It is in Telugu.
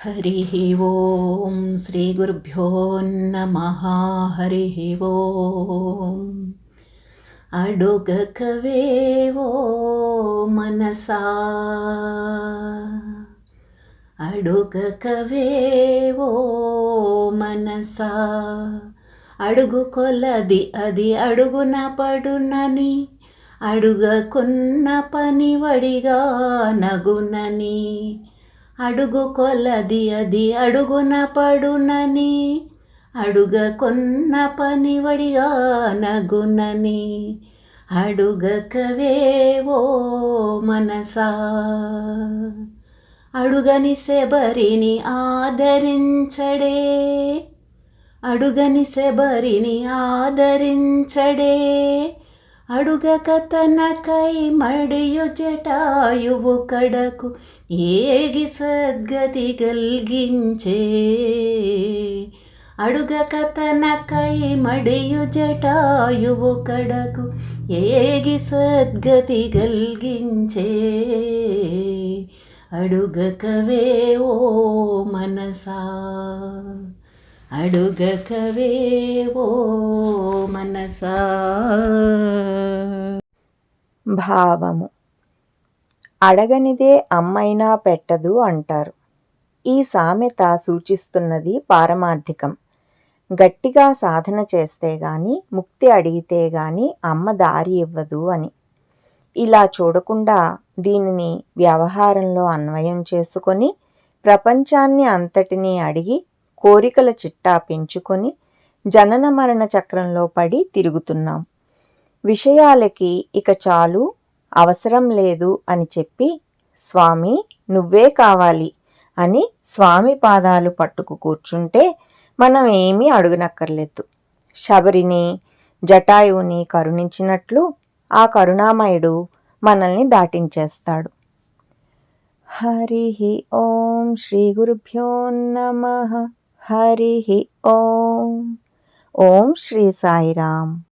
हरिः ॐ श्रीगुरुभ्यो नमः हरिः ॐ అడుగకవేవో మనసా అడుగకవేవో మనసా అడుగు కొలది అది అడుగున పడునని అడుగకున్న పని వడిగా నగునని అడుగు కొలది అది అడుగున పడునని అడుగ కొన్న పని వడియానగునని అడుగకవేవో మనసా. అడుగని శబరిని ఆదరించడే అడుగని శబరిని ఆదరించడే అడుగక తనకై మడియు జటాయువు కడకు ఏగి సద్గతి గల్గించే. అడుగక తనకై మడియు జటాయువు కడకు ఏగి సద్గతి గల్గించే. అడుగకవే ఓ మనసా అడుగకవే ఓ మనసా. భావము. అడగనిదే అమ్మైనా పెట్టదు అంటారు. ఈ సామెత సూచిస్తున్నది పారమార్థికం. గట్టిగా సాధన చేస్తే గాని ముక్తి అడిగితే గాని అమ్మ దారి ఇవ్వదు అని. ఇలా చూడకుండా దీనిని వ్యవహారంలో అన్వయం చేసుకొని ప్రపంచాన్ని అంతటినీ అడిగి కోరికల చిట్టా పెంచుకొని జనన మరణ చక్రంలో పడి తిరుగుతున్నాం. విషయాలకి ఇక చాలు అవసరం లేదు అని చెప్పి స్వామి నువ్వే కావాలి అని స్వామి పాదాలు పట్టుకు కూర్చుంటే మనం ఏమీ అడుగునక్కర్లేదు. శబరిని జటాయువుని కరుణించినట్లు ఆ కరుణామయుడు మనల్ని దాటించేస్తాడు. హరి ఓం శ్రీ గురుభ్యో నమ. హరి ఓం. ఓం శ్రీ సాయిరామ్.